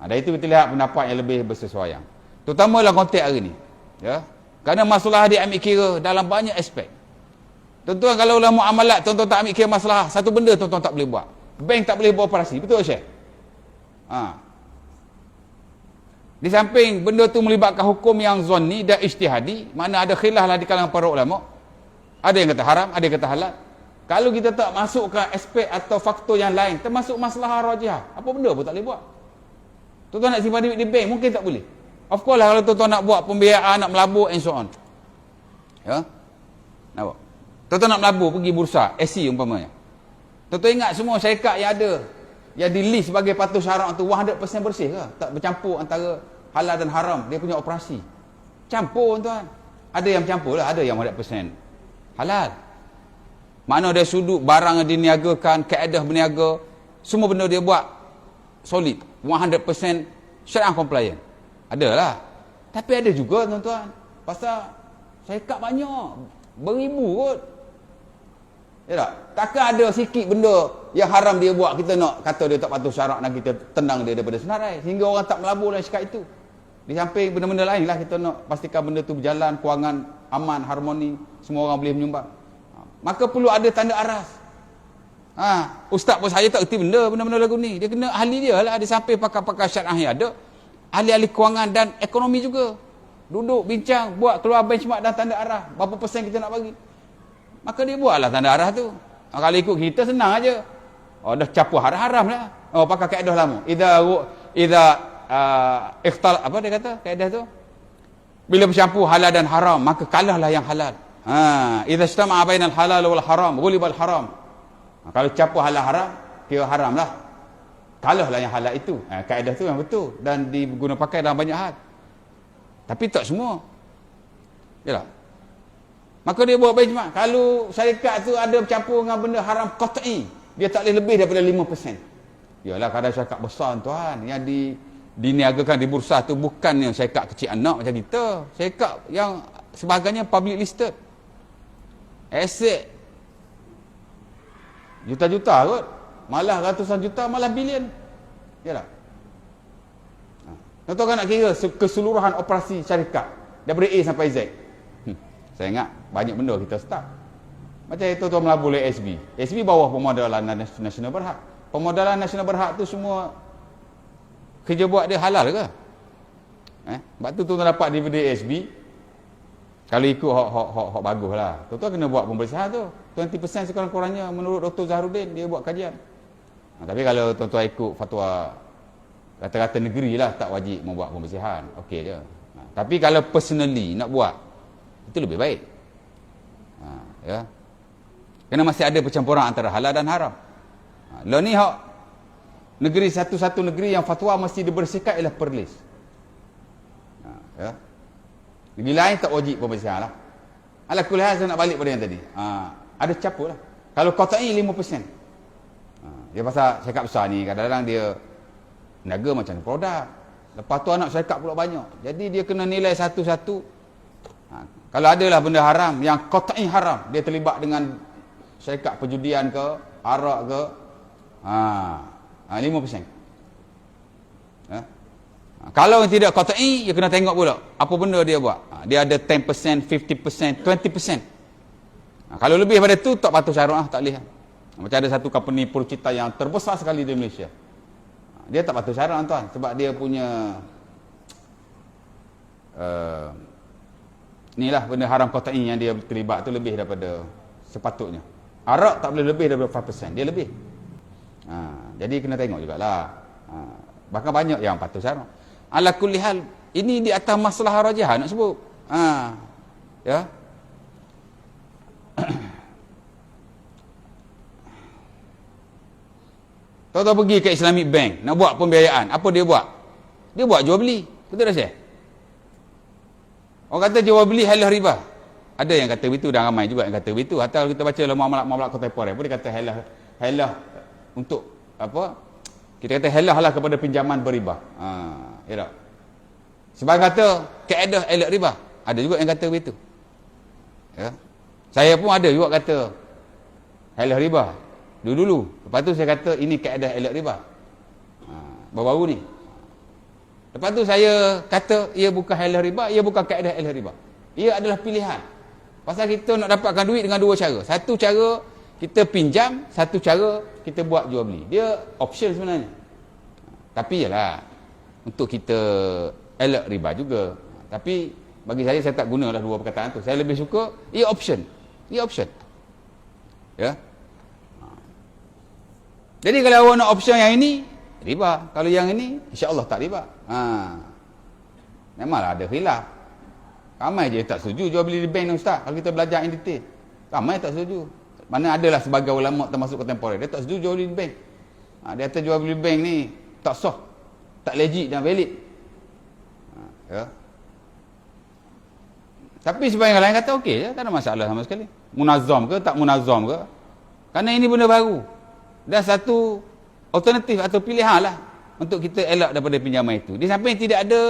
Ha, dari itu kita lihat pendapat yang lebih bersesuaian. Terutama dalam konteks hari ni. Ya. Kerana masalah dia ambil kira dalam banyak aspek. Tuan-tuan kalau dalam muamalat tuan-tuan tak ambil kira masalah satu benda tuan-tuan tak boleh buat. Bank tak boleh beroperasi. Betul Syekh? Ha. Di samping benda tu melibatkan hukum yang zonni dan ijtihadi, mana ada khilaf lah di kalangan para ulama. Ada yang kata haram, ada yang kata halal. Kalau kita tak masukkan aspek atau faktor yang lain, termasuk masalah rajah, apa benda pun tak boleh buat. Tuan-tuan nak simpan duit di bank, mungkin tak boleh. Of course lah kalau tuan-tuan nak buat pembiayaan, nak melabur and so on. Ya? Buat. Tuan-tuan nak melabur, pergi bursa, SC umpamanya. Tuan-tuan ingat semua syarikat yang ada, yang di list sebagai patuh syarat tu 100% bersih ke? Tak bercampur antara halal dan haram, dia punya operasi. Campur tuan. Ada yang bercampur lah, ada yang 100% halal. Mana dia sudut barang yang diniagakan, keadaan berniaga, semua benda dia buat solid, 100% syariah compliant. Adalah. Tapi ada juga tuan-tuan. Pasal syarikat banyak. Beribu kot. Ya tak? Takkan ada sikit benda yang haram dia buat, kita nak kata dia tak patuh syarak dan kita tenang dia daripada senarai. Sehingga orang tak melabur dalam syarikat itu. Di samping benda-benda lain lah kita nak pastikan benda tu berjalan, kewangan aman, harmoni, semua orang boleh menyumbang. Ha. Maka perlu ada tanda aras. Ha, ustaz pun saya tak erti benda benda-benda lagu ni. Dia kena ahli dia lah di samping pakar-pakar syariah ada. Ahli-ahli kewangan dan ekonomi juga. Duduk bincang, buat keluar benchmark dan tanda arah. Berapa persen kita nak bagi. Maka dia buatlah tanda arah tu. Ha, kalau ikut kita senang aja. Oh dah capur haram-haram lah. Oh pakai kaedah lama. Idza idza uh, ikhtal apa dia kata kaedah tu bila bercampur halal dan haram maka kalahlah yang halal ha idza istama'a bainal halal wal haram ghulibal haram ha, kalau campur halal haram kira haram lah kalahlah yang halal itu. Ha, kaedah tu yang betul dan diguna pakai dalam banyak hal. Tapi tak semua. Yalah. Maka dia buat benchmark. Kalau syarikat tu ada bercampur dengan benda haram qat'i dia tak boleh lebih daripada 5% yalah kadang syarikat besar tuan. Yang di diniagakan di bursa tu bukannya syarikat kecil anak macam kita. Syarikat yang sebagainya public listed. Aset juta-juta kot malah ratusan juta malah bilion ya tak Tuan-tuan nak kira keseluruhan operasi syarikat daripada A sampai Z. Hmm. Saya ingat banyak benda kita start. Macam itu tuan melabur oleh SB. SB bawah pemodalan nasional berhad. Pemodalan nasional berhad tu semua kerja buat dia halal ke? Eh? Sebab tu tuan dapat DVD SB. Kalau ikut hok hok hok hok bagus lah. Tuan-tuan kena buat pembersihan tu. 20% sekurang-kurangnya menurut Dr. Zahrudin dia buat kajian. Ha, tapi kalau tuan-tuan ikut fatwa rata-rata negeri lah tak wajib membuat pembersihan. Okey je. Ha, tapi kalau personally nak buat itu lebih baik. Ha, ya. Kerana masih ada percampuran antara halal dan haram. Ha, lo ni hok negeri satu-satu negeri yang fatwa mesti dibersihkan ialah Perlis. Ha, ya. Negeri lain tak wajib pembersihan lah. Alah kuliah saya nak balik pada yang tadi. Ha, ada capur lah. Kalau kota ini 5%. Ha, dia pasal syarikat besar ni kadang-kadang dia niaga macam produk. Lepas tu anak syarikat pula banyak. Jadi dia kena nilai satu-satu. Ha, kalau adalah benda haram yang ini haram. Dia terlibat dengan syarikat perjudian ke, arak ke. Ha, Ha, 5%. Ha? Kalau yang tidak kotai, dia kena tengok pula. Apa benda dia buat. Ha, dia ada 10%, 50%, 20%. Ha, kalau lebih daripada itu, tak patut syarat lah. Tak boleh. Ha, macam ada satu company purcita yang terbesar sekali di Malaysia. Ha, dia tak patut syarat tuan. Sebab dia punya... Uh, inilah benda haram kotai yang dia terlibat tu lebih daripada sepatutnya. Arak tak boleh lebih daripada 5%. Dia lebih. Ha, jadi kena tengok jugalah. Ha, bahkan banyak yang patut syarat. Ala kulli hal, ini di atas masalah rajah nak sebut. Ha, ya. Tahu-tahu pergi ke Islamic Bank nak buat pembiayaan. Apa dia buat? Dia buat jual beli. Betul tak saya? Orang kata jual beli halah riba. Ada yang kata begitu dan ramai juga yang kata begitu. Hatta kalau kita baca dalam muamalat-muamalat kontemporer pun dia kata halah halah untuk apa kita kata helah lah kepada pinjaman beriba ha, ya tak sebab kata keadaan elok riba ada juga yang kata begitu ya saya pun ada juga kata helah riba dulu-dulu lepas tu saya kata ini keadaan elok riba ha, baru-baru ni Lepas tu saya kata ia bukan halal riba, ia bukan kaedah halal riba. Ia adalah pilihan. Pasal kita nak dapatkan duit dengan dua cara. Satu cara kita pinjam, satu cara kita buat jual beli. Dia option sebenarnya. Tapi yalah untuk kita elak riba juga. Tapi bagi saya saya tak gunalah dua perkataan tu. Saya lebih suka ia option. Ia option. Ya. Jadi kalau awak nak option yang ini, riba. Kalau yang ini, insya-Allah tak riba. Ha. Memanglah ada khilaf. Ramai je tak setuju jual beli di bank ni ustaz. Kalau kita belajar in detail. Ramai tak setuju. Mana adalah sebagai ulama termasuk kontemporer dia tak setuju jual beli di bank. Ha, dia kata jual beli bank ni tak sah. Tak legit dan valid. Ha, ya. Tapi sebagian lain kata okey je, tak ada masalah sama sekali. Munazam ke tak munazam ke? Karena ini benda baru. Dan satu alternatif atau pilihan lah untuk kita elak daripada pinjaman itu. Di samping tidak ada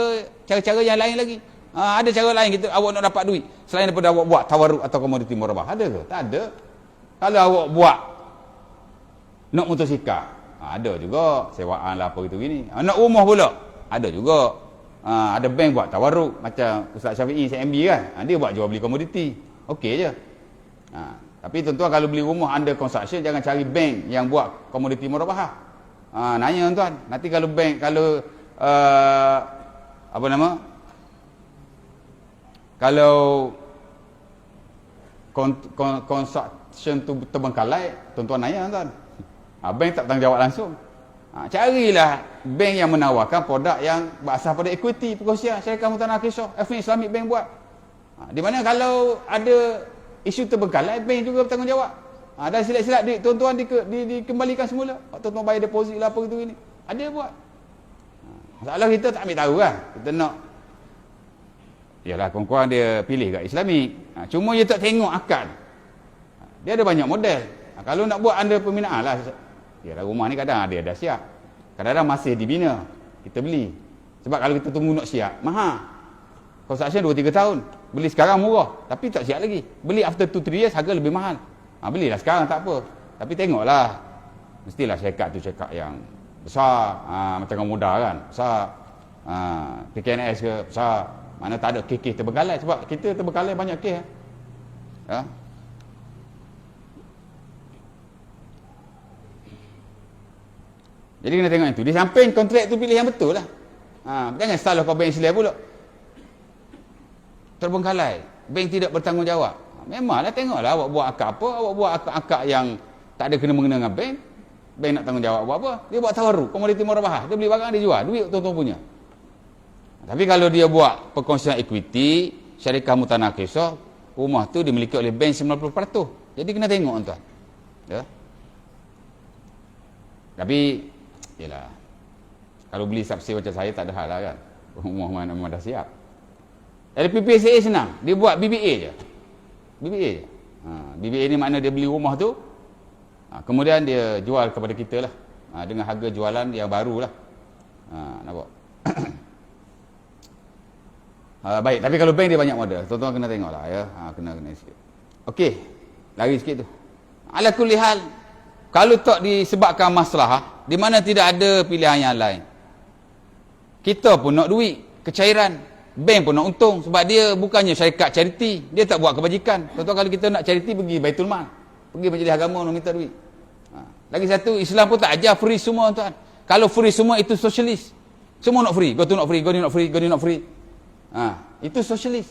cara-cara yang lain lagi. Ha, ada cara lain kita awak nak dapat duit selain daripada awak buat tawaruk atau komoditi murabah. Ada ke? Tak ada. Kalau awak buat nak motosikal, ha, ada juga sewaan lah apa gitu gini. Ha, nak rumah pula, ada juga. Ha, ada bank buat tawaruk macam Ustaz Syafi'i CMB kan. Ha, dia buat jual beli komoditi. Okey je. Ha, tapi tuan-tuan kalau beli rumah under construction jangan cari bank yang buat komoditi murabah. Ha, nanya tuan-tuan. Nanti kalau bank kalau uh, apa nama? Kalau construction tu terbengkalai, tuan-tuan nanya tuan. Ha, bank tak tanggungjawab langsung. Ha, carilah bank yang menawarkan produk yang berasal pada equity perkongsian syarikat mutanah kisah FN Islamic Bank buat. Ha, di mana kalau ada isu terbengkalai bank juga bertanggungjawab. Ha, dan silat-silat duit tuan-tuan di, di, dikembalikan semula. Tuan-tuan bayar deposit lah apa gitu ini. Ada buat. Masalah kita tak ambil tahu kan kita nak yalah kurang-kurang dia pilih kat Islamic. Ha, cuma dia tak tengok akad ha, dia ada banyak model. Ha, kalau nak buat anda peminaan lah Ya, rumah ni kadang ada dah siap. Kadang-kadang masih dibina. Kita beli. Sebab kalau kita tunggu nak siap, mahal. Construction 2-3 tahun. Beli sekarang murah. Tapi tak siap lagi. Beli after 2-3 years harga lebih mahal. Ha, belilah sekarang tak apa. Tapi tengoklah. Mestilah syarikat tu cakap yang besar. Ha, macam orang muda kan. Besar. Ha, PKNS ke besar. Mana tak ada kes-kes terbengkalai. Sebab kita terbengkalai banyak kes. Ha? Jadi kena tengok itu. Di samping kontrak tu pilih yang betul lah. Ha, jangan salah kau bank Islam pula. Terbengkalai. Bank tidak bertanggungjawab. Ha, memanglah tengoklah awak buat akak apa. Awak buat akak-akak yang tak ada kena-mengena dengan bank. Bank nak tanggungjawab buat apa. Dia buat tawaru. Komoditi murabah. Dia beli barang dia jual. Duit tuan-tuan punya. Tapi kalau dia buat perkongsian equity, syarikat mutanah kisah, rumah tu dimiliki oleh bank 90%. Jadi kena tengok tuan. Ya. Tapi Yalah. Kalau beli subsidi macam saya tak ada hal lah kan. Rumah mana memang dah siap. LPPSA senang. Dia buat BBA je. BBA je. Ha, BBA ni makna dia beli rumah tu. Ha, kemudian dia jual kepada kita lah. Ha, dengan harga jualan yang baru lah. Ha, nampak? ha, baik. Tapi kalau bank dia banyak model. Tuan-tuan kena tengok lah ya. Ha, kena kena sikit. Okey. Lagi sikit tu. Ala kulihal. Kalau tak disebabkan masalah, di mana tidak ada pilihan yang lain. Kita pun nak duit, kecairan. Bank pun nak untung sebab dia bukannya syarikat charity. Dia tak buat kebajikan. Contoh kalau kita nak charity pergi Baitul Mal. Pergi majlis agama nak minta duit. Ha. Lagi satu, Islam pun tak ajar free semua tuan. Kalau free semua itu sosialis. Semua nak free. Kau nak free, kau nak free, kau nak free. Ha. Itu sosialis.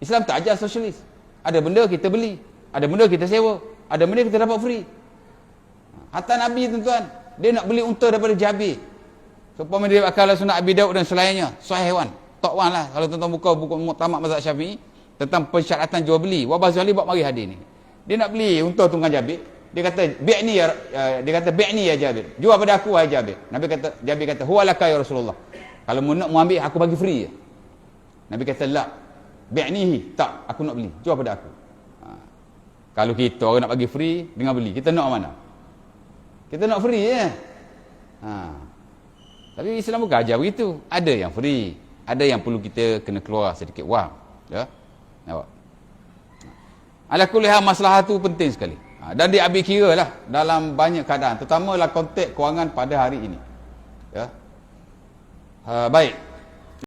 Islam tak ajar sosialis. Ada benda kita beli. Ada benda kita sewa. Ada benda kita dapat free. Hatta Nabi tuan-tuan, dia nak beli unta daripada Jabir. Supaya dia akal sunat Abi Daud dan selainnya. Sahih wan. Tok wan lah. Kalau tuan-tuan buka buku Muktamad Mazhab Syafi'i tentang persyaratan jual beli. Wabah Zali buat mari hadir ni. Dia nak beli unta tu dengan Jabir. Dia kata, "Bi'ni ya uh, dia kata bi'ni ya Jabir. Jual pada aku wahai Jabir." Nabi kata Jabir kata, "Huwalaka ya Rasulullah." Kalau mu nak mu ambil aku bagi free je. Nabi kata, "La. Bi'nihi." Tak, aku nak beli. Jual pada aku. Ha. Kalau kita orang nak bagi free dengan beli, kita nak mana? Kita nak free je. Ha. Tapi Islam bukan ajar begitu. Ada yang free. Ada yang perlu kita kena keluar sedikit wang. Ya. Nampak? Ala masalah tu penting sekali. Ha. Dan diambil kira lah dalam banyak keadaan. Terutamalah konteks kewangan pada hari ini. Ya. Uh, baik.